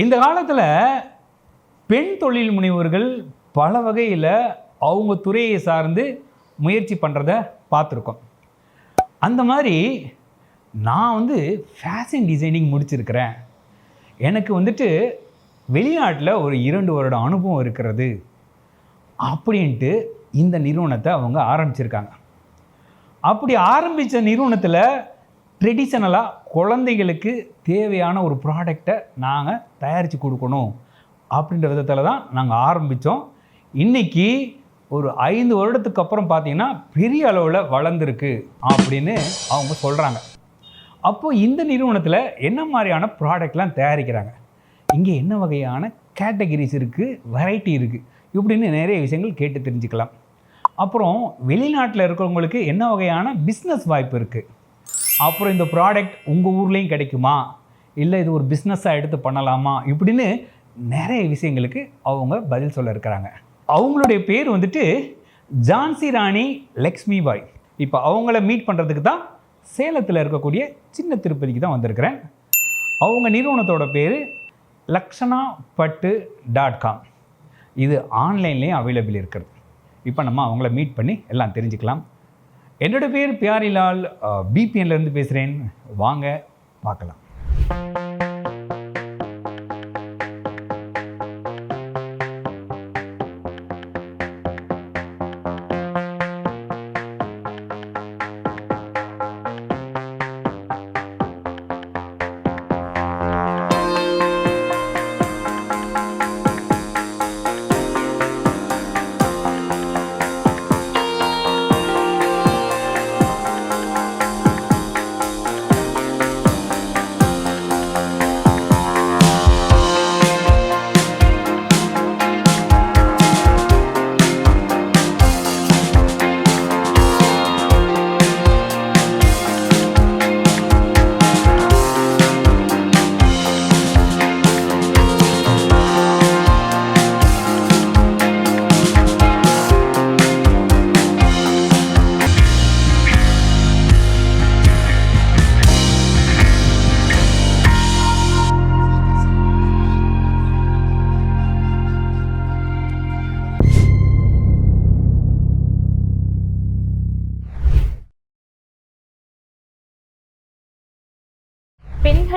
இந்த காலத்தில் பெண் தொழில் முனைவோர்கள் பல வகையில் அவங்க துறையை சார்ந்து முயற்சி பண்ணுறத பார்த்துருக்கோம். அந்த மாதிரி நான் வந்து ஃபேஷன் டிசைனிங் முடிச்சிருக்கிறேன். எனக்கு வந்துட்டு வெளிநாட்டில் ஒரு இரண்டு வருட அனுபவம் இருக்கிறது அப்படின்ட்டு இந்த நிறுவனத்தை அவங்க ஆரம்பிச்சிருக்காங்க. அப்படி ஆரம்பித்த நிறுவனத்தில் ட்ரெடிஷ்னலாக குழந்தைகளுக்கு தேவையான ஒரு ப்ராடக்டை நாங்கள் தயாரித்து கொடுக்கணும். அப்படின்ற விதத்தில் தான் நாங்கள் ஆரம்பித்தோம் இன்றைக்கி ஒரு ஐந்து வருடத்துக்கு அப்புறம் பார்த்தீங்கன்னா பெரிய அளவில் வளர்ந்துருக்கு அப்படின்னு அவங்க சொல்கிறாங்க அப்போது இந்த நிறுவனத்தில் என்ன மாதிரியான ப்ராடக்ட்லாம் தயாரிக்கிறாங்க? இங்கே என்ன வகையான கேட்டகரிஸ் இருக்குது வெரைட்டி இருக்குது இப்படின்னு நிறைய விஷயங்கள் கேட்டு தெரிஞ்சுக்கலாம். அப்புறம் வெளிநாட்டில் இருக்கிறவங்களுக்கு என்ன வகையான பிஸ்னஸ் வாய்ப்பு இருக்குது அப்புறம் இந்த ப்ராடக்ட் உங்கள் ஊர்லேயும் கிடைக்குமா? இல்லை இது ஒரு பிஸ்னஸாக எடுத்து பண்ணலாமா? இப்படின்னு நிறைய விஷயங்களுக்கு அவங்க பதில் சொல்ல இருக்கிறாங்க. அவங்களுடைய பேர் வந்துட்டு ஜான்சி ராணி லக்ஷ்மி பாய். இப்போ அவங்கள மீட் பண்ணுறதுக்கு தான் சேலத்தில் இருக்கக்கூடிய சின்ன திருப்பதிக்கு தான் வந்திருக்கிறேன். அவங்க நிறுவனத்தோட பேர் லக்ஷனா பட்டு டாட் காம் இது ஆன்லைன்லேயும் அவைலபிள் இருக்கிறது. இப்போ நம்ம அவங்கள மீட் பண்ணி எல்லாம் தெரிஞ்சுக்கலாம். என்னோட பேர் பியாரிலால் பிபிஎன்லேருந்து பேசுகிறேன் வாங்க பார்க்கலாம்.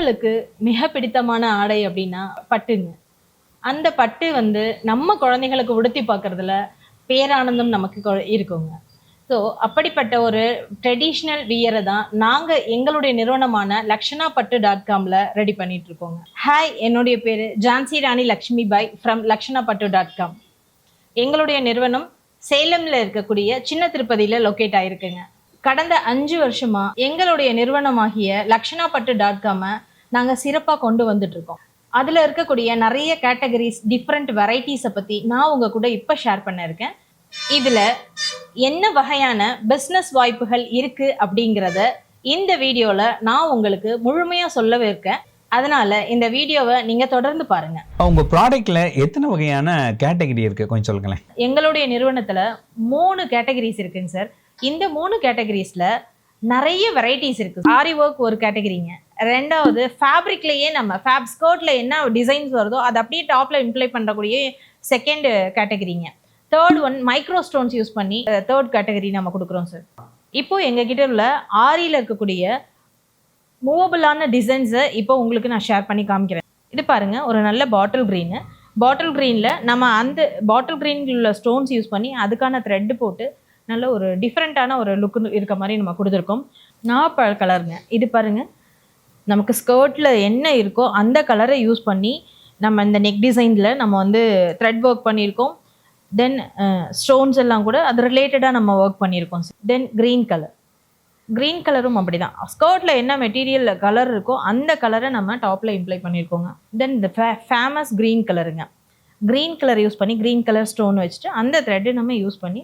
பெண்களுக்கு மிக பிடித்தமான ஆடை அப்படின்னா பட்டுங்க. அந்த பட்டு வந்து நம்ம குழந்தைகளுக்கு உடுத்தி பார்க்கறதுல பேரானந்தம் நமக்கு இருக்குங்க. ஸோ அப்படிப்பட்ட ஒரு ட்ரெடிஷ்னல் வியரை தான் நாங்கள் எங்களுடைய நிறுவனமான லக்ஷனா பட்டு டாட் காமில் ரெடி பண்ணிட்டு இருக்கோங்க ஹாய் என்னுடைய பேர் Jhansi Rani Lakshmi Bai from Lakshana Pattu dot com எங்களுடைய நிறுவனம் சேலம்ல இருக்கக்கூடிய சின்ன திருப்பதியில் லொக்கேட் ஆயிருக்குங்க. கடந்த அஞ்சு வருஷமா எங்களுடைய நிறுவனமாகிய லக்ஷனா பட்டு டாட் காமை நாங்க சிறப்பா கொண்டு வந்துட்டு இருக்கோம் அதுல இருக்கக்கூடிய நிறைய கேட்டகரிஸ் டிஃப்ரெண்ட் வெரைட்டிஸை பத்தி நான் உங்க கூட இப்ப ஷேர் பண்ண இருக்கேன். இதுல என்ன வகையான பிசினஸ் வாய்ப்புகள் இருக்கு அப்படிங்கிறத இந்த வீடியோல நான் உங்களுக்கு முழுமையா சொல்லவே இருக்கேன். அதனால இந்த வீடியோவை நீங்க தொடர்ந்து பாருங்க. உங்கள் ப்ராடக்டில் எத்தனை வகையான கேட்டகரி இருக்குது கொஞ்சம் சொல்லுங்களேன். எங்களுடைய நிறுவனத்துல மூணு கேட்டகரிஸ் இருக்குங்க சார். இந்த மூணு கேட்டகரிஸ்ல நிறைய வெரைட்டிஸ் இருக்கு. ஆரி ஒர்க் ஒரு கேட்டகரிங்க ரெண்டாவது ஃபேப்ரிக்லேயே நம்ம ஃபேப் ஸ்கர்ட்ல என்ன டிசைன்ஸ் வருதோ அதை அப்படியே டாப்ல இம்ப்ளை பண்ணக்கூடிய second கேட்டகரிங்க third one micro stones use பண்ணி தேர்ட் கேட்டகரி நம்ம கொடுக்குறோம் சார் இப்போ எங்ககிட்ட உள்ள ஆரியில் இருக்கக்கூடிய மூவபிளான டிசைன்ஸை இப்போ உங்களுக்கு நான் ஷேர் பண்ணி காமிக்கிறேன். இது பாருங்க ஒரு நல்ல பாட்டில் க்ரீனு பாட்டில் க்ரீனில் நம்ம அந்த பாட்டில் க்ரீனில் உள்ள ஸ்டோன்ஸ் யூஸ் பண்ணி அதுக்கான த்ரெட் போட்டு நல்ல ஒரு டிஃப்ரெண்ட்டான ஒரு லுக்கு இருக்க மாதிரி நம்ம கொடுத்துருக்கோம். நாப்பழ கலருங்க இது பாருங்கள் நமக்கு ஸ்கர்ட்டில் என்ன இருக்கோ அந்த கலரை யூஸ் பண்ணி நம்ம இந்த நெக் டிசைனில் நம்ம வந்து த்ரெட் ஒர்க் பண்ணியிருக்கோம். தென் ஸ்டோன்ஸ் எல்லாம் கூட அது ரிலேட்டடாக நம்ம ஒர்க் பண்ணியிருக்கோம். தென் க்ரீன் கலர் க்ரீன் கலரும் அப்படி தான் ஸ்கர்ட்டில் என்ன மெட்டீரியல் கலர் இருக்கோ அந்த கலரை நம்ம டாப்பில் இம்ப்ளை பண்ணியிருக்கோங்க. தென் இந்த ஃபே ஃபேமஸ் க்ரீன் கலருங்க க்ரீன் கலர் யூஸ் பண்ணி க்ரீன் கலர் ஸ்டோன் வச்சுட்டு அந்த த்ரெட்டு நம்ம யூஸ் பண்ணி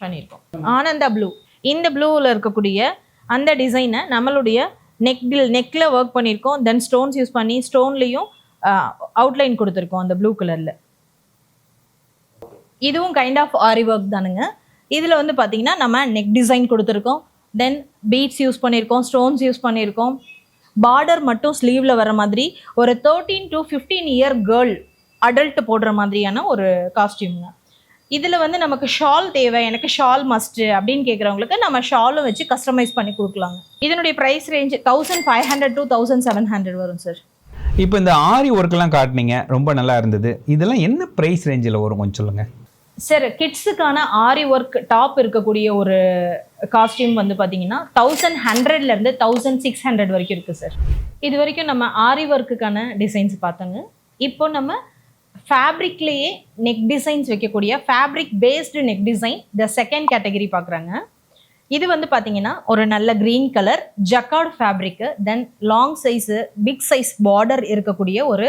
பண்ணியிருக்கோம். ஆனந்தா ப்ளூ இந்த ப்ளூவில் இருக்கக்கூடிய அந்த டிசைனை நம்மளுடைய நெக்கில் நெக்கில் ஒர்க் பண்ணியிருக்கோம். தென் ஸ்டோன்ஸ் யூஸ் பண்ணி ஸ்டோன்லேயும் அவுட்லைன் uh, கொடுத்துருக்கோம் அந்த ப்ளூ கலரில் இதுவும் கைண்ட் ஆஃப் ஆரி ஒர்க் தானுங்க. இதில் வந்து பார்த்தீங்கன்னா நம்ம நெக் டிசைன் கொடுத்துருக்கோம். தென் பீட்ஸ் யூஸ் பண்ணியிருக்கோம் ஸ்டோன்ஸ் யூஸ் பண்ணியிருக்கோம். பார்டர் மட்டும் ஸ்லீவில் வர மாதிரி ஒரு thirteen to fifteen year girl adult போடுற மாதிரியான ஒரு காஸ்டியூம்ங்க இதில் வந்து நமக்கு ஷால் தேவை எனக்கு ஷால் மஸ்ட்டு அப்படின்னு கேட்குறவங்களுக்கு நம்ம ஷாலும் வச்சு கஸ்டமைஸ் பண்ணி கொடுக்கலாங்க. இதனுடைய price range thousand five hundred to thousand seven hundred வரும் சார் இப்போ இந்த ஆரி ஒர்க்லாம் காட்டினீங்க ரொம்ப நல்லா இருந்தது. இதெல்லாம் என்ன ப்ரைஸ் ரேஞ்சில் வரும் கொஞ்சம் சொல்லுங்கள் சார் கிட்ஸுக்கான ஆரி ஒர்க் டாப் இருக்கக்கூடிய ஒரு காஸ்டியூம் வந்து பார்த்தீங்கன்னா தௌசண்ட் ஹண்ட்ரட்லேருந்து தௌசண்ட் சிக்ஸ் ஹண்ட்ரட் வரைக்கும் இருக்குது சார் இது வரைக்கும் நம்ம ஆரி ஒர்க்குக்கான டிசைன்ஸ் பார்த்தோங்க. இப்போ நம்ம ஃபேப்ரிக்லேயே நெக் டிசைன்ஸ் வைக்கக்கூடிய fabric based neck design the second category பார்க்குறாங்க. இது வந்து பார்த்தீங்கன்னா ஒரு நல்ல green colour jacquard fabric then long size big size border இருக்கக்கூடிய ஒரு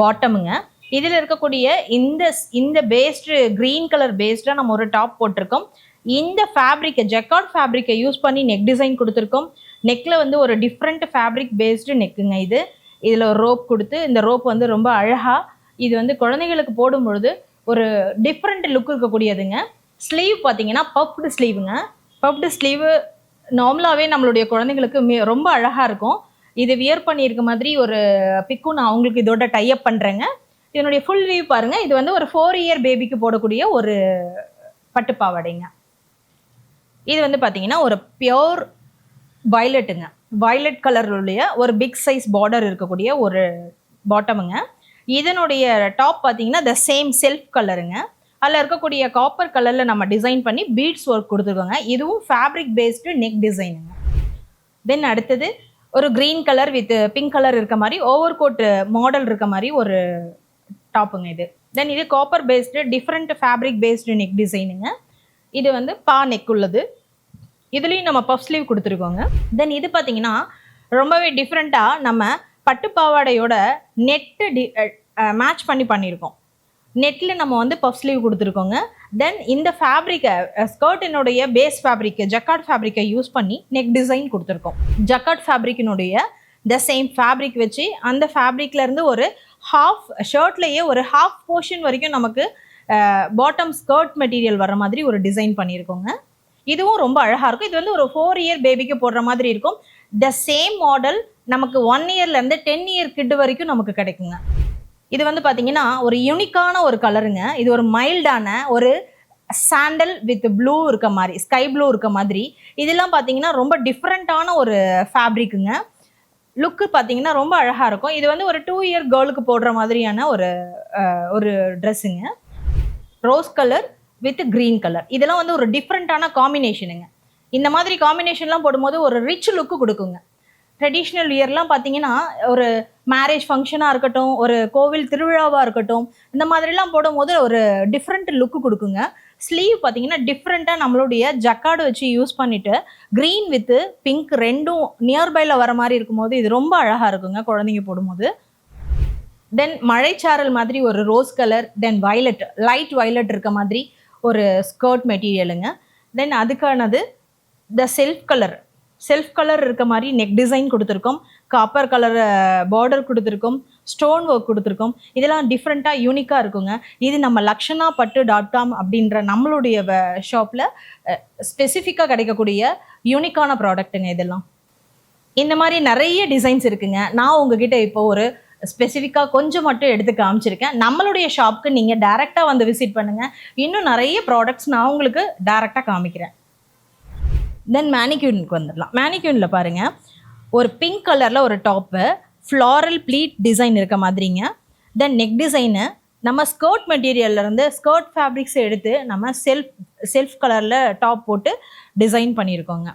பாட்டமுங்க இதில் இருக்கக்கூடிய இந்த இந்த பேஸ்டு க்ரீன் கலர் பேஸ்டாக நம்ம ஒரு டாப் போட்டிருக்கோம். இந்த ஃபேப்ரிக்கை ஜக்கார்ட் ஃபேப்ரிக்கை யூஸ் பண்ணி நெக் டிசைன் கொடுத்துருக்கோம். நெக்கில் வந்து ஒரு டிஃப்ரெண்ட் ஃபேப்ரிக் பேஸ்டு நெக்குங்க இது. இதில் ஒரு ரோப் கொடுத்து இந்த ரோப் வந்து ரொம்ப அழகாக இது வந்து குழந்தைகளுக்கு போடும் பொழுது ஒரு டிஃப்ரெண்ட் லுக் இருக்கக்கூடியதுங்க. ஸ்லீவ் பார்த்தீங்கன்னா பப்டு ஸ்லீவுங்க பப்டு ஸ்லீவு நார்மலாகவே நம்மளுடைய குழந்தைங்களுக்கு ரொம்ப அழகாக இருக்கும். இது வியர் பண்ணியிருக்க மாதிரி ஒரு பிக்கும் நான் அவங்களுக்கு இதோட டைப் பண்ணுறேங்க இதனுடைய ஃபுல் வியூ பாருங்க. இது வந்து ஒரு ஃபோர் இயர் பேபிக்கு போடக்கூடிய ஒரு பட்டு பாவாடைங்க இது வந்து பார்த்தீங்கன்னா ஒரு பியோர் வயலட்டுங்க வயலட் கலருடைய ஒரு பிக் சைஸ் பார்டர் இருக்கக்கூடிய ஒரு பாட்டமுங்க இதனுடைய டாப் பார்த்தீங்கன்னா த சேம் செல்ஃப் கலருங்க அதில் இருக்கக்கூடிய காப்பர் கலரில் நம்ம டிசைன் பண்ணி பீட்ஸ் ஒர்க் கொடுத்துருக்கோங்க. இதுவும் ஃபேப்ரிக் பேஸ்டு நெக் டிசைனுங்க தென் அடுத்தது ஒரு green colour with pink colour இருக்க மாதிரி ஓவர் கோட் மாடல் இருக்க மாதிரி ஒரு டாப்புங்க இது. தென் இது copper based different fabric based neck டிசைனுங்க இது வந்து பா நெக் உள்ளது. இதுலேயும் நம்ம பஃப் ஸ்லீவ் கொடுத்துருக்கோங்க. தென் இது பார்த்தீங்கன்னா ரொம்பவே டிஃப்ரெண்ட்டாக நம்ம பட்டு பாவாடையோட நெட்டு டி மேட்ச் பண்ணி பண்ணியிருக்கோம். நெட்டில் நம்ம வந்து பஃப் ஸ்லீவ் கொடுத்துருக்கோங்க. தென் இந்த ஃபேப்ரிக்கை ஸ்கர்ட்டினுடைய பேஸ் ஃபேப்ரிக்கை ஜக்கார்ட் ஃபேப்ரிக்கை யூஸ் பண்ணி நெக் டிசைன் கொடுத்துருக்கோம். ஜக்கார்ட் ஃபேப்ரிக்கினுடைய த சேம் ஃபேப்ரிக் வச்சு அந்த ஃபேப்ரிக்லேருந்து ஒரு ஹாஃப் ஷர்ட்லேயே ஒரு ஹாஃப் போர்ஷன் வரைக்கும் நமக்கு பாட்டம் ஸ்கர்ட் மெட்டீரியல் வர மாதிரி ஒரு டிசைன் பண்ணியிருக்கோங்க. இதுவும் ரொம்ப அழகாக இருக்கும். இது வந்து ஒரு ஃபோர் இயர் பேபிக்கு போடுற மாதிரி இருக்கும். த சேம் மாடல் நமக்கு ஒன் இயர்லேருந்து டென் இயர் கிட்டு வரைக்கும் நமக்கு கிடைக்குங்க. இது வந்து பார்த்தீங்கன்னா ஒரு யூனிக்கான ஒரு கலருங்க இது ஒரு மைல்டான ஒரு சாண்டல் வித் ப்ளூ இருக்க மாதிரி ஸ்கை ப்ளூ இருக்க மாதிரி. இதெல்லாம் பார்த்தீங்கன்னா ரொம்ப டிஃப்ரெண்ட்டான ஒரு ஃபேப்ரிக்குங்க லுக்கு பார்த்தீங்கன்னா ரொம்ப அழகாக இருக்கும். இது வந்து ஒரு டூ இயர் கேர்ளுக்கு போடுற மாதிரியான ஒரு ஒரு ட்ரெஸ்ஸுங்க rose colour with green colour இதெல்லாம் வந்து ஒரு டிஃப்ரெண்ட்டான காம்பினேஷனுங்க இந்த மாதிரி காம்பினேஷன்லாம் போடும்போது ஒரு ரிச் லுக்கு கொடுக்குங்க. ட்ரெடிஷ்னல் இயர்லாம் பார்த்தீங்கன்னா ஒரு மேரேஜ் ஃபங்க்ஷனாக இருக்கட்டும் ஒரு கோவில் திருவிழாவாக இருக்கட்டும் இந்த மாதிரிலாம் போடும்போது ஒரு டிஃப்ரெண்ட் லுக்கு கொடுக்குங்க. ஸ்லீவ் பார்த்தீங்கன்னா டிஃப்ரெண்ட்டாக நம்மளுடைய ஜக்காடு வச்சு யூஸ் பண்ணிட்டு க்ரீன் வித்து பிங்க் ரெண்டும் நியர்பையில் வர மாதிரி இருக்கும்போது இது ரொம்ப அழகாக இருக்குங்க குழந்தைங்க போடும்போது. தென் மழைச்சாரல் மாதிரி ஒரு rose colour then violet light violet இருக்க மாதிரி ஒரு ஸ்கர்ட் மெட்டீரியலுங்க then அதுக்கானது the self colour self colour இருக்க மாதிரி நெக் டிசைன் கொடுத்துருக்கோம். காப்பர் கலர் பார்டர் கொடுத்துருக்கோம். ஸ்டோன் ஒர்க் கொடுத்துருக்கோம். இதெல்லாம் டிஃப்ரெண்ட்டாக யூனிக்காக இருக்குங்க. இது நம்ம லக்ஷனா பட்டு டாட் காம் அப்படின்ற நம்மளுடைய ஷாப்பில் ஸ்பெசிஃபிக்காக கிடைக்கக்கூடிய யூனிக்கான ப்ராடக்ட்டுங்க இதெல்லாம். இந்த மாதிரி நிறைய டிசைன்ஸ் இருக்குங்க. நான் உங்ககிட்ட இப்போ ஒரு ஸ்பெசிஃபிக்காக கொஞ்சம் மட்டும் எடுத்து காமிச்சிருக்கேன். நம்மளுடைய ஷாப்க்கு நீங்கள் டேரெக்டாக வந்து விசிட் பண்ணுங்கள் இன்னும் நிறைய ப்ராடக்ட்ஸ் நான் உங்களுக்கு டேரெக்டாக காமிக்கிறேன். தென் மேனிக்யூனுக்கு வந்துடலாம். மேனிக்யூனில் பாருங்கள் ஒரு பிங்க் கலரில் ஒரு டாப்பு ஃப்ளாரல் ப்ளீட் டிசைன் இருக்க மாதிரிங்க. தென் நெக் டிசைனு நம்ம ஸ்கர்ட் மெட்டீரியல்லேருந்து ஸ்கர்ட் ஃபேப்ரிக்ஸ் எடுத்து நம்ம செல்ஃப் செல்ஃப் கலரில் டாப் போட்டு டிசைன் பண்ணியிருக்கோங்க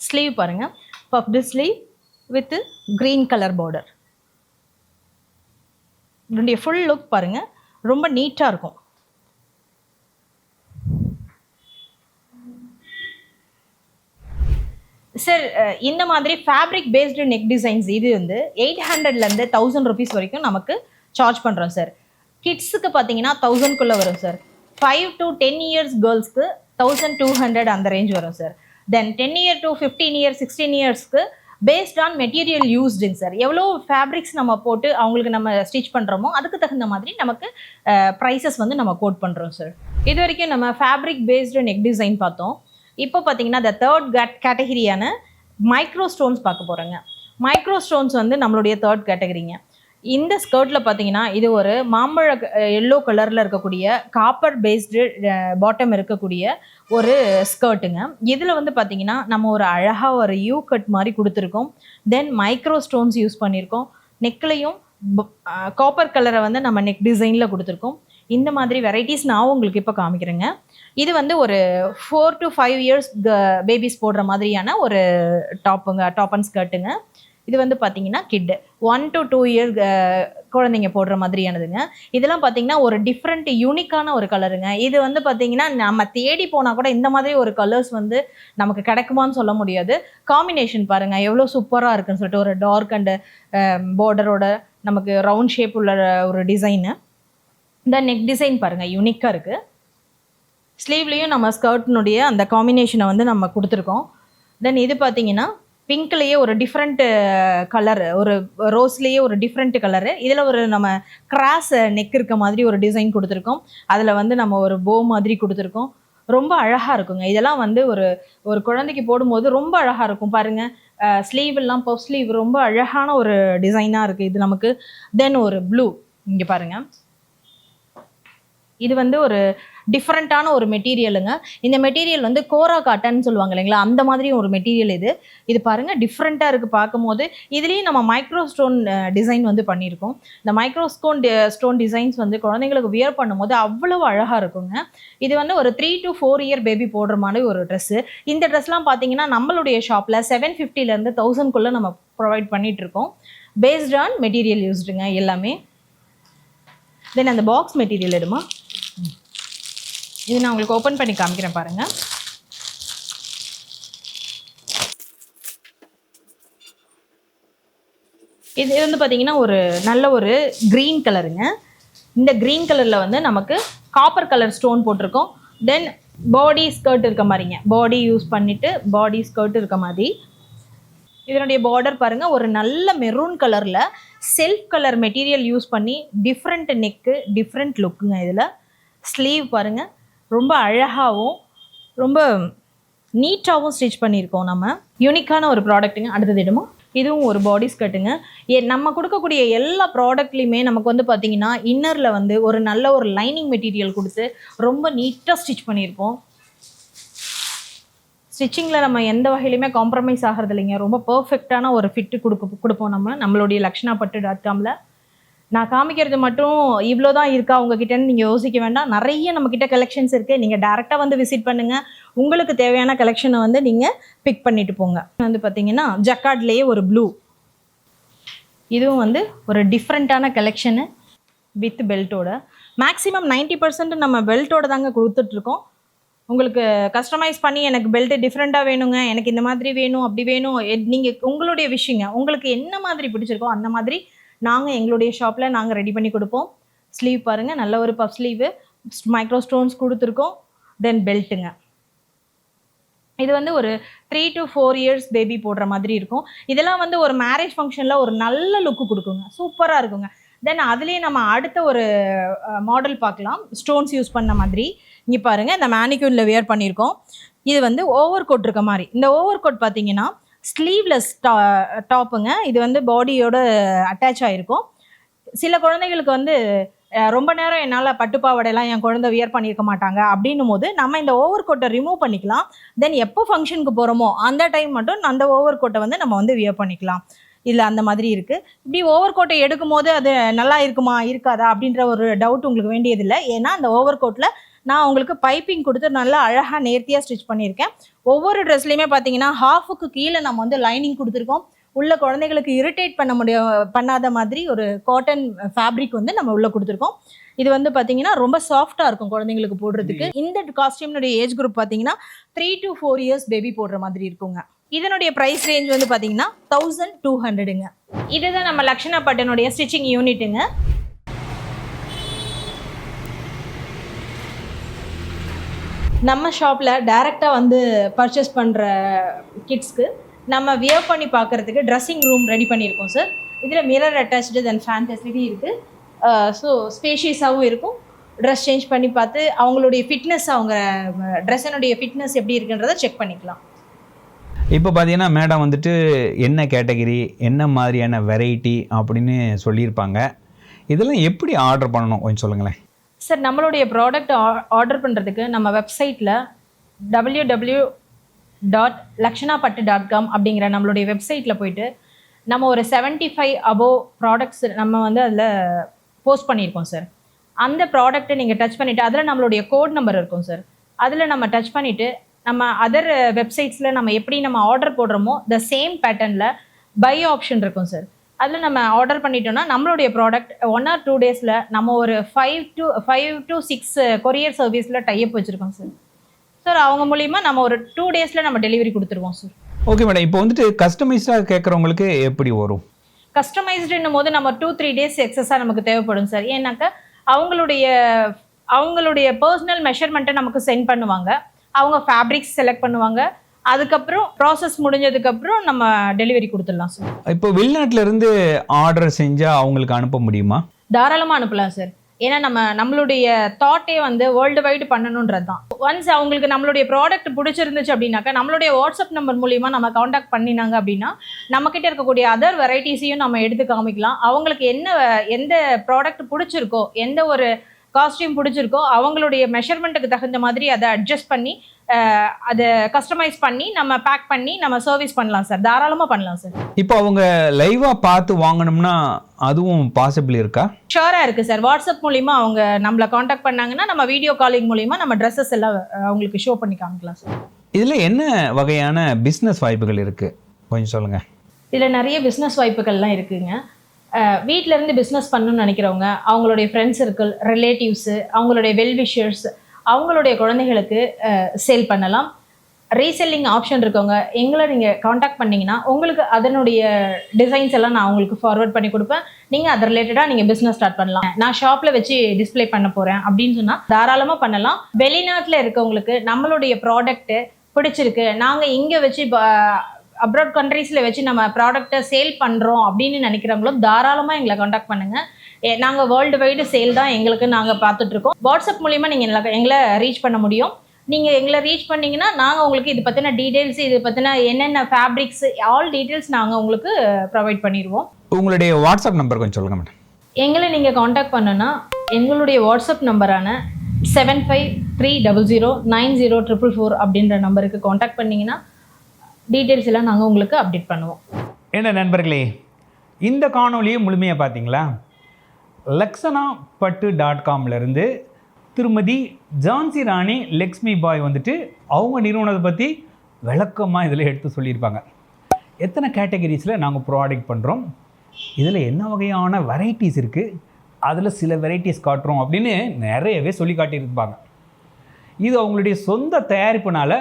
ஸ்லீவ் பாருங்க. Puffed sleeve with green colour border இதனுடைய ஃபுல் லுக் பாருங்க. ரொம்ப நீட்டாக இருக்கும். சார் இந்த மாதிரி ஃபேப்ரிக் பேஸ்டு நெக் டிசைன்ஸ் இது வந்து எயிட் ஹண்ட்ரட்லேருந்து தௌசண்ட் ருபீஸ் வரைக்கும் நமக்கு சார்ஜ் பண்ணுறோம் சார் கிட்ஸுக்கு பார்த்தீங்கன்னா தௌசண்ட்குள்ளே வரும் sir five to ten years கேர்ள்ஸ்க்கு thousand two hundred அந்த ரேஞ்ச் வரும் sir then ten year to fifteen year sixteen இயர்ஸ்க்கு பேஸ்ட் ஆன் மெட்டீரியல் யூஸ்டுங்க சார் எவ்வளோ ஃபேப்ரிக்ஸ் நம்ம போட்டு அவங்களுக்கு நம்ம ஸ்டிச் பண்ணுறோமோ அதுக்கு தகுந்த மாதிரி நமக்கு ப்ரைஸஸ் வந்து நம்ம கோட் பண்ணுறோம் சார் இது வரைக்கும் நம்ம ஃபேப்ரிக் பேஸ்டு நெக் டிசைன் பார்த்தோம். இப்போ பார்த்தீங்கன்னா த தேர்ட் கேட்டகரியான மைக்ரோ ஸ்டோன்ஸ் பார்க்க போகிறோங்க மைக்ரோ ஸ்டோன்ஸ் வந்து நம்மளுடைய தேர்ட் கேட்டகரிங்க இந்த ஸ்கர்ட்டில் பார்த்தீங்கன்னா இது ஒரு மாம்பழ எல்லோ கலரில் இருக்கக்கூடிய காப்பர் பேஸ்டு பாட்டம் இருக்கக்கூடிய ஒரு ஸ்கர்ட்டுங்க இதில் வந்து பார்த்தீங்கன்னா நம்ம ஒரு அழகாக ஒரு யூ கட் மாதிரி கொடுத்துருக்கோம். தென் மைக்ரோ ஸ்டோன்ஸ் யூஸ் பண்ணியிருக்கோம். நெக்லையும் காப்பர் கலரை வந்து நம்ம நெக் டிசைனில் கொடுத்துருக்கோம். இந்த மாதிரி வெரைட்டிஸ் நான் உங்களுக்கு இப்போ காமிக்கிறேங்க. இது வந்து ஒரு four to five years babies போடுற மாதிரியான ஒரு டாப்புங்க டாப் அண்ட் ஸ்கர்ட்டுங்க இது வந்து பார்த்தீங்கன்னா கிட்டு ஒன் டு டூ இயர் குழந்தைங்க போடுற மாதிரியானதுங்க. இதெல்லாம் பார்த்தீங்கன்னா ஒரு டிஃப்ரெண்ட் யூனிக்கான ஒரு கலருங்க இது வந்து பார்த்தீங்கன்னா நம்ம தேடி போனால் கூட இந்த மாதிரி ஒரு கலர்ஸ் வந்து நமக்கு கிடைக்குமான்னு சொல்ல முடியாது. காம்பினேஷன் பாருங்கள் எவ்வளோ சூப்பராக இருக்குன்னு சொல்லிட்டு ஒரு டார்க் அண்டு பார்டரோட நமக்கு ரவுண்ட் ஷேப் உள்ள ஒரு டிசைனு இந்த நெக் டிசைன் பாருங்க யூனிக்காக இருக்குது ஸ்லீவ்லேயும் நம்ம ஸ்கர்ட்னுடைய அந்த காம்பினேஷனை வந்து நம்ம கொடுத்துருக்கோம். தென் இது பார்த்தீங்கன்னா பிங்க்லேயே ஒரு டிஃப்ரெண்ட்டு கலர் ஒரு ரோஸ்லேயே ஒரு டிஃப்ரெண்ட் கலரு இதில் ஒரு நம்ம கிராஸ் நெக் இருக்க மாதிரி ஒரு டிசைன் கொடுத்துருக்கோம். அதில் வந்து நம்ம ஒரு போ மாதிரி கொடுத்துருக்கோம். ரொம்ப அழகாக இருக்குங்க. இதெல்லாம் வந்து ஒரு ஒரு குழந்தைக்கு போடும்போது ரொம்ப அழகாக இருக்கும். பாருங்கள் ஸ்லீவ் எல்லாம் பஃப் ஸ்லீவ் ரொம்ப அழகான ஒரு டிசைனாக இருக்குது இது நமக்கு தென் ஒரு ப்ளூ இங்கே பாருங்கள் இது வந்து ஒரு டிஃப்ரெண்ட்டான ஒரு மெட்டீரியலுங்க இந்த மெட்டீரியல் வந்து கோரா காட்டன் சொல்லுவாங்க இல்லைங்களா? அந்த மாதிரி ஒரு மெட்டீரியல் இது. இது பாருங்கள் டிஃப்ரெண்ட்டாக இருக்குது பார்க்கும்போது. இதுலேயும் நம்ம மைக்ரோ ஸ்டோன் டிசைன் வந்து பண்ணியிருக்கோம். இந்த மைக்ரோ ஸ்டோன் ஸ்டோன் டிசைன்ஸ் வந்து குழந்தைங்களுக்கு வியர் பண்ணும்போது அவ்வளவு அழகாக இருக்குங்க. இது வந்து ஒரு three to four year baby போடுற மாதிரி ஒரு ட்ரெஸ்ஸு இந்த ட்ரெஸ்லாம் பார்த்தீங்கன்னா நம்மளுடைய ஷாப்பில் செவன் ஃபிஃப்டிலேருந்து தௌசண்ட்குள்ளே நம்ம ப்ரொவைட் பண்ணிகிட்ருக்கோம் இருக்கோம். பேஸ்ட் ஆன் மெட்டீரியல் யூஸ்டுங்க எல்லாமே. தென் அந்த பாக்ஸ் மெட்டீரியல் எடுமா? இது நான் உங்களுக்கு ஓப்பன் பண்ணி காமிக்கிறேன் பாருங்க. இது வந்து பார்த்தீங்கன்னா ஒரு நல்ல ஒரு க்ரீன் கலருங்க இந்த க்ரீன் கலரில் வந்து நமக்கு காப்பர் கலர் ஸ்டோன் போட்டிருக்கோம். தென் பாடி ஸ்கர்ட் இருக்க மாதிரிங்க. பாடி யூஸ் பண்ணிட்டு பாடி ஸ்கர்ட் இருக்க மாதிரி. இதனுடைய பார்டர் பாருங்கள் ஒரு நல்ல மெரூன் கலரில் செல்ஃப் கலர் மெட்டீரியல் யூஸ் பண்ணி டிஃப்ரெண்ட் நெக்கு டிஃப்ரெண்ட் லுக்குங்க இதில். ஸ்லீவ் பாருங்கள் ரொம்ப அழகாகவும் ரொம்ப நீட்டாகவும் ஸ்டிச் பண்ணியிருக்கோம் நம்ம. யூனிக்கான ஒரு ப்ராடக்ட்டுங்க அடுத்தது இடமோ இதுவும் ஒரு பாடி ஸ்கர்ட்டுங்க ஏ நம்ம கொடுக்கக்கூடிய எல்லா ப்ராடக்ட்லையுமே நமக்கு வந்து பார்த்திங்கன்னா இன்னரில் வந்து ஒரு நல்ல ஒரு லைனிங் மெட்டீரியல் கொடுத்து ரொம்ப நீட்டாக ஸ்டிச் பண்ணியிருப்போம். ஸ்டிச்சிங்கில் நம்ம எந்த வகையிலுமே காம்ப்ரமைஸ் ஆகிறது இல்லைங்க ரொம்ப பர்ஃபெக்டான ஒரு ஃபிட்டு கொடுக்க கொடுப்போம் நம்ம. நம்மளுடைய லக்ஷ்ணா பட்டு டாட் காமில் நான் காமிக்கிறது மட்டும் இவ்வளோ தான் இருக்கா உங்ககிட்டன்னு நீங்கள் யோசிக்க வேண்டாம். நிறைய நம்மக்கிட்ட கலெக்ஷன்ஸ் இருக்குது நீங்கள் டேரெக்டாக வந்து விசிட் பண்ணுங்கள் உங்களுக்கு தேவையான கலெக்ஷனை வந்து நீங்கள் பிக் பண்ணிட்டு போங்க. வந்து பார்த்தீங்கன்னா ஜக்கார்ட்லேயே ஒரு ப்ளூ இதுவும் வந்து ஒரு டிஃப்ரெண்ட்டான கலெக்ஷனு வித் பெல்ட்டோட மேக்ஸிமம் 90% பர்சன்ட் நம்ம பெல்ட்டோட தாங்க கொடுத்துட்ருக்கோம் உங்களுக்கு கஸ்டமைஸ் பண்ணி எனக்கு பெல்ட்டு டிஃப்ரெண்ட்டாக வேணுங்க. எனக்கு இந்த மாதிரி வேணும் அப்படி வேணும். நீங்கள் உங்களுடைய விஷயங்க உங்களுக்கு என்ன மாதிரி பிடிச்சிருக்கோ அந்த மாதிரி நாங்கள் எங்களுடைய ஷாப்பில் நாங்கள் ரெடி பண்ணி கொடுப்போம். ஸ்லீவ் பாருங்கள் நல்ல ஒரு பஃப் ஸ்லீவு மைக்ரோ ஸ்டோன்ஸ் கொடுத்துருக்கோம். தென் பெல்ட்டுங்க இது வந்து ஒரு three to four years baby போடுற மாதிரி இருக்கும். இதெல்லாம் வந்து ஒரு மேரேஜ் ஃபங்க்ஷனில் ஒரு நல்ல லுக்கு கொடுக்குங்க. சூப்பராக இருக்குங்க. தென் அதுலேயே நம்ம அடுத்த ஒரு மாடல் பார்க்கலாம். ஸ்டோன்ஸ் யூஸ் பண்ண மாதிரி. இங்கே பாருங்கள் இந்த மேனிக்யூனில் வியர் பண்ணியிருக்கோம். இது வந்து ஓவர் கோட் இருக்க மாதிரி. இந்த ஓவர் கோட் பார்த்தீங்கன்னா ஸ்லீவ்லெஸ் டா டாப்புங்க இது வந்து பாடியோட அட்டாச் ஆகிருக்கும் சில குழந்தைகளுக்கு வந்து ரொம்ப நேரம் என்னால் பட்டுப்பாவடையெல்லாம் என் குழந்தை வியர் பண்ணியிருக்க மாட்டாங்க அப்படின்னும் போது நம்ம இந்த ஓவர் கோட்டை ரிமூவ் பண்ணிக்கலாம். தென் எப்போ ஃபங்க்ஷனுக்கு போகிறோமோ அந்த டைம் மட்டும் அந்த ஓவர் கோட்டை வந்து நம்ம வந்து வியர் பண்ணிக்கலாம். இதில் அந்த மாதிரி இருக்குது இப்படி ஓவர் கோட்டை எடுக்கும் போது அது நல்லா இருக்குமா இருக்காதா அப்படின்ற ஒரு டவுட் உங்களுக்கு வேண்டியதில்லை. ஏன்னா அந்த ஓவர் கோட்டில் நான் உங்களுக்கு பைப்பிங் கொடுத்து நல்லா அழகாக நேர்த்தியாக ஸ்டிச் பண்ணியிருக்கேன். ஒவ்வொரு ட்ரெஸ்லையுமே பார்த்தீங்கன்னா ஹாஃபுக்கு கீழே நம்ம வந்து லைனிங் கொடுத்துருக்கோம். உள்ள குழந்தைகளுக்கு இரிட்டேட் பண்ண முடிய பண்ணாத மாதிரி ஒரு காட்டன் ஃபேப்ரிக் வந்து நம்ம உள்ள கொடுத்துருக்கோம். இது வந்து பார்த்தீங்கன்னா ரொம்ப சாஃப்டாக இருக்கும் குழந்தைங்களுக்கு போடுறதுக்கு. இந்த காஸ்டியூம்னுடைய ஏஜ் குரூப் பார்த்தீங்கன்னா three to four years baby போடுற மாதிரி இருக்குங்க. இதனுடைய ப்ரைஸ் ரேஞ்ச் வந்து பார்த்தீங்கன்னா தௌசண்ட் டூ ஹண்ட்ரடுங்க இதுதான் நம்ம லக்ஷணா பட்டனுடைய ஸ்டிச்சிங் யூனிட்டுங்க நம்ம ஷாப்பில் டைரெக்டாக வந்து பர்ச்சேஸ் பண்ணுற கிட்ஸ்க்கு நம்ம வியர் பண்ணி பார்க்குறதுக்கு ட்ரெஸ்ஸிங் ரூம் ரெடி பண்ணியிருக்கோம் சார் இதில் mirror attach then fan facility இருக்குது ஸோ ஸ்பேஷியஸாகவும் இருக்கும். ட்ரெஸ் சேஞ்ச் பண்ணி பார்த்து அவங்களுடைய ஃபிட்னஸ் அவங்க ட்ரெஸ்ஸனுடைய ஃபிட்னஸ் எப்படி இருக்குன்றதை செக் பண்ணிக்கலாம். இப்போ பார்த்தீங்கன்னா மேடம் வந்துட்டு என்ன கேட்டகிரி என்ன மாதிரியான வெரைட்டி அப்படின்னு சொல்லியிருப்பாங்க. இதெல்லாம் எப்படி ஆர்டர் பண்ணணும் கொஞ்சம் சொல்லுங்களேன். சார் நம்மளுடைய ப்ராடக்ட் ஆர்டர் பண்ணுறதுக்கு நம்ம வெப்சைட்டில் W W dot Lakshana Pattu dot com அப்படிங்கிற நம்மளுடைய வெப்சைட்டில் போயிட்டு நம்ம ஒரு 75 ஃபைவ் அபோவ் ப்ராடக்ட்ஸ் நம்ம வந்து அதில் போஸ்ட் பண்ணியிருக்கோம் சார் அந்த ப்ராடக்ட்டை நீங்கள் டச் பண்ணிவிட்டு அதில் நம்மளுடைய கோட் நம்பர் இருக்கும் சார் அதில் நம்ம டச் பண்ணிவிட்டு நம்ம அதர் வெப்சைட்ஸில் நம்ம எப்படி நம்ம ஆர்டர் போடுறோமோ த சேம் பேட்டர்னில் பை ஆப்ஷன் இருக்கும் சார் அதில் நம்ம ஆர்டர் பண்ணிட்டோம்னா நம்மளுடைய ப்ராடக்ட் ஒன் ஆர் டூ டேஸில் நம்ம ஒரு five to five to six courier சர்வீஸில் டைப் வச்சுருக்கோம் சார் சார் அவங்க மூலிமா நம்ம ஒரு டூ டேஸில் நம்ம டெலிவரி கொடுத்துருவோம் சார் ஓகே மேடம் இப்போ வந்துட்டு கஸ்டமைஸ்டாக கேட்குறவங்களுக்கு எப்படி வரும்? கஸ்டமைஸ்டுன்னும் போது நம்ம டூ த்ரீ டேஸ் எக்ஸஸாக நமக்கு தேவைப்படும் சார் ஏன்னாக்கா அவங்களுடைய அவங்களுடைய பர்சனல் மெஷர்மெண்ட்டை நமக்கு சென்ட் பண்ணுவாங்க. அவங்க ஃபேப்ரிக்ஸ் செலக்ட் பண்ணுவாங்க. அதுக்கப்புறம் ப்ராசஸ் முடிஞ்சதுக்கப்புறம் நம்ம டெலிவரி கொடுத்துடலாம் சார் இப்போ வெளிநாட்டுல இருந்து ஆர்டர் செஞ்சால் அவங்களுக்கு அனுப்ப முடியுமா? தாராளமாக அனுப்பலாம் சார் ஏன்னா நம்ம நம்மளுடைய தாட்டே வந்து வேர்ல்டு வைடு பண்ணணுன்றது தான். ஒன்ஸ் அவங்களுக்கு நம்மளுடைய ப்ராடக்ட் பிடிச்சிருந்துச்சு அப்படின்னாக்கா நம்மளுடைய வாட்ஸ்அப் நம்பர் மூலிமா நம்ம காண்டாக்ட் பண்ணினாங்க அப்படின்னா நம்மக்கிட்ட இருக்கக்கூடிய அதர் வெரைட்டிஸையும் நம்ம எடுத்து காமிக்கலாம். அவங்களுக்கு என்ன எந்த ப்ராடக்ட் பிடிச்சிருக்கோ எந்த ஒரு காஸ்டியூம் பிடிச்சிருக்கோ அவங்களுடைய மெஷர்மெண்ட்டுக்கு தகுந்த மாதிரி அதை அட்ஜஸ்ட் பண்ணி அதை கஸ்டமைஸ் பண்ணி நம்ம பேக் பண்ணி நம்ம சர்வீஸ் பண்ணலாம் சார் தாராளமாக பண்ணலாம் சார் இப்போ அவங்க லைவாக பார்த்து வாங்கணும்னா அதுவும் பாசிபிள் இருக்கா? ஷோராக இருக்குது சார் வாட்ஸ்அப் மூலிமா அவங்க நம்மளை காண்டாக்ட் பண்ணாங்கன்னா நம்ம வீடியோ காலிங் மூலிமா நம்ம ட்ரெஸ்ஸஸ் எல்லாம் அவங்களுக்கு ஷோ பண்ணி காமிக்கலாம் சார் இதில் என்ன வகையான பிஸ்னஸ் வாய்ப்புகள் இருக்குது கொஞ்சம் சொல்லுங்கள் இதில் நிறைய பிஸ்னஸ் வாய்ப்புகள்லாம் இருக்குங்க. வீட்டில இருந்து பிஸ்னஸ் பண்ணணும்னு நினைக்கிறவங்க அவங்களுடைய ஃப்ரெண்ட்ஸ் சர்க்கிள் ரிலேட்டிவ்ஸு அவங்களுடைய வெல்விஷர்ஸ் அவங்களுடைய குழந்தைகளுக்கு சேல் பண்ணலாம். ரீசெல்லிங் ஆப்ஷன் இருக்கவங்க எங்களை நீங்கள் காண்டாக்ட் பண்ணீங்கன்னா உங்களுக்கு அதனுடைய டிசைன்ஸ் எல்லாம் நான் உங்களுக்கு ஃபார்வர்ட் பண்ணி கொடுப்பேன். நீங்கள் அது ரிலேட்டடாக நீங்கள் பிஸ்னஸ் ஸ்டார்ட் பண்ணலாம். நான் ஷாப்பில் வச்சு டிஸ்ப்ளே பண்ண போகிறேன் அப்படின்னு சொன்னால் தாராளமாக பண்ணலாம். வெளிநாட்டில் இருக்கவங்களுக்கு நம்மளுடைய ப்ராடக்ட்டு பிடிச்சிருக்கு. நாங்கள் இங்கே வச்சு அப்ராட் கண்ட்ரீஸில் வச்சு நம்ம ப்ராடக்ட்டை சேல் பண்ணுறோம் அப்படின்னு நினைக்கிறவங்களும் தாராளமாக எங்களை காண்டாக்ட் பண்ணுங்கள் நாங்கள் வேர்ல்டு வைடு சேல் தான் எங்களுக்கு நாங்கள் பார்த்துட்ருக்கோம். வாட்ஸ்அப் மூலிமா நீங்கள் எங்களை ரீச் பண்ண முடியும். நீங்கள் எங்களை ரீச் பண்ணீங்கன்னா நாங்கள் உங்களுக்கு இது பற்றின டீட்டெயில்ஸ் இது பற்றின என்னென்ன ஃபேப்ரிக்ஸ் ஆல் டீட்டெயில்ஸ் நாங்கள் உங்களுக்கு ப்ரொவைட் பண்ணிடுவோம். உங்களுடைய வாட்ஸ்அப் நம்பர் கொஞ்சம் சொல்லுங்கள் மேடம் எங்களை நீங்கள் காண்டாக்ட் பண்ணனா எங்களுடைய WhatsApp நம்பரான seven five three double zero nine zero triple four அப்படின்ற நம்பருக்கு காண்டாக்ட் பண்ணிங்கன்னா டீட்டெயில்ஸ் எல்லாம் நாங்கள் உங்களுக்கு அப்டேட் பண்ணுவோம். என்ன நண்பர்களே இந்த காணொலியை முழுமையாக பார்த்தீங்களா? லக்ஸனா பட்டு டாட் காம்லேருந்து திருமதி ஜான்சி ராணி லக்ஷ்மி பாய் வந்துட்டு அவங்க நிறுவனத்தை பற்றி விளக்கமாக இதில் எடுத்து சொல்லியிருப்பாங்க. எத்தனை கேட்டகரிஸில் நாங்கள் ப்ராடக்ட் பண்ணுறோம் இதில் என்ன வகையான வெரைட்டிஸ் இருக்குது அதில் சில வெரைட்டிஸ் காட்டுறோம் அப்படின்னு நிறையவே சொல்லி காட்டியிருப்பாங்க. இது அவங்களுடைய சொந்த தயாரிப்புனால்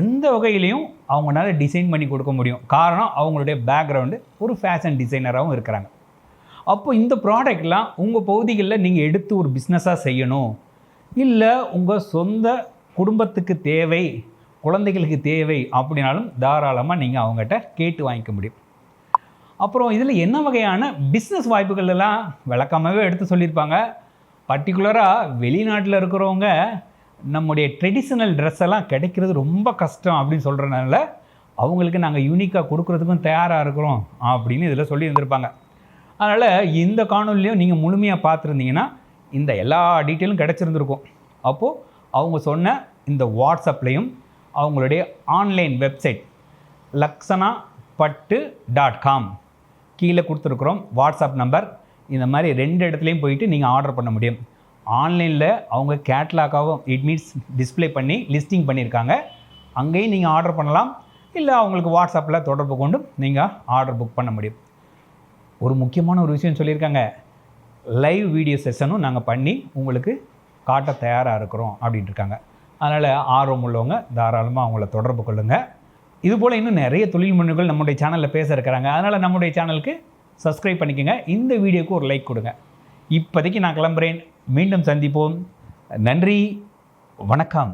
எந்த வகையிலையும் அவங்களால டிசைன் பண்ணி கொடுக்க முடியும். காரணம் அவங்களுடைய பேக்ரவுண்டு ஒரு ஃபேஷன் டிசைனராகவும் இருக்கிறாங்க. அப்போ இந்த ப்ராடக்ட்லாம் உங்கள் பகுதிகளில் நீங்கள் எடுத்து ஒரு பிஸ்னஸாக செய்யணும். இல்லை உங்கள் சொந்த குடும்பத்துக்கு தேவை குழந்தைகளுக்கு தேவை அப்படின்னாலும் தாராளமாக நீங்கள் அவங்ககிட்ட கேட்டு வாங்கிக்க முடியும். அப்புறம் இதில் என்ன வகையான பிஸ்னஸ் வாய்ப்புகள் எல்லாம் விளக்கமாகவே எடுத்து சொல்லியிருப்பாங்க. பர்டிகுலராக வெளிநாட்டில் இருக்கிறவங்க நம்முடைய ட்ரெடிஷ்னல் ட்ரெஸ் எல்லாம் கிடைக்கிறது ரொம்ப கஷ்டம் அப்படின்னு சொல்கிறனால அவங்களுக்கு நாங்கள் யூனிக்காக கொடுக்குறதுக்கும் தயாராக இருக்கிறோம் அப்படின்னு இதில் சொல்லி இருந்திருப்பாங்க அதனால் இந்த காணொலியும் நீங்கள் முழுமையாக பார்த்துருந்தீங்கன்னா இந்த எல்லா டீட்டெயிலும் கிடச்சிருந்துருக்கும். அப்போது அவங்க சொன்ன இந்த வாட்ஸ்அப்லேயும் அவங்களுடைய ஆன்லைன் வெப்சைட் லக்ஸனா பட்டு டாட் காம் கீழே கொடுத்துருக்குறோம் வாட்ஸ்அப் நம்பர். இந்த மாதிரி ரெண்டு இடத்துலையும் போயிட்டு நீங்கள் ஆர்டர் பண்ண முடியும். ஆன்லைனில் அவங்க கேட்லாக்காகவும் இட் மீன்ஸ் டிஸ்ப்ளே பண்ணி லிஸ்டிங் பண்ணியிருக்காங்க. அங்கேயும் நீங்கள் ஆர்டர் பண்ணலாம். இல்லை அவங்களுக்கு வாட்ஸ்அப்பில் தொடர்பு கொண்டு நீங்கள் ஆர்டர் புக் பண்ண முடியும். ஒரு முக்கியமான ஒரு விஷயம் சொல்லியிருக்காங்க. லைவ் வீடியோ செஷனும் நாங்கள் பண்ணி உங்களுக்கு காட்ட தயாராக இருக்கிறோம் அப்படின்ட்டு இருக்காங்க. அதனால் ஆர்வம் உள்ளவங்க தாராளமாக அவங்கள தொடர்பு கொள்ளுங்கள் இதுபோல் இன்னும் நிறைய தொழில் முனைகள் நம்முடைய சேனலில் பேச இருக்கிறாங்க. அதனால் நம்முடைய சேனலுக்கு சப்ஸ்கிரைப் பண்ணிக்கோங்க. இந்த வீடியோக்கு ஒரு லைக் கொடுங்க. இப்போதைக்கு நான் கிளம்புறேன். மீண்டும் சந்திப்போம். நன்றி. வணக்கம்.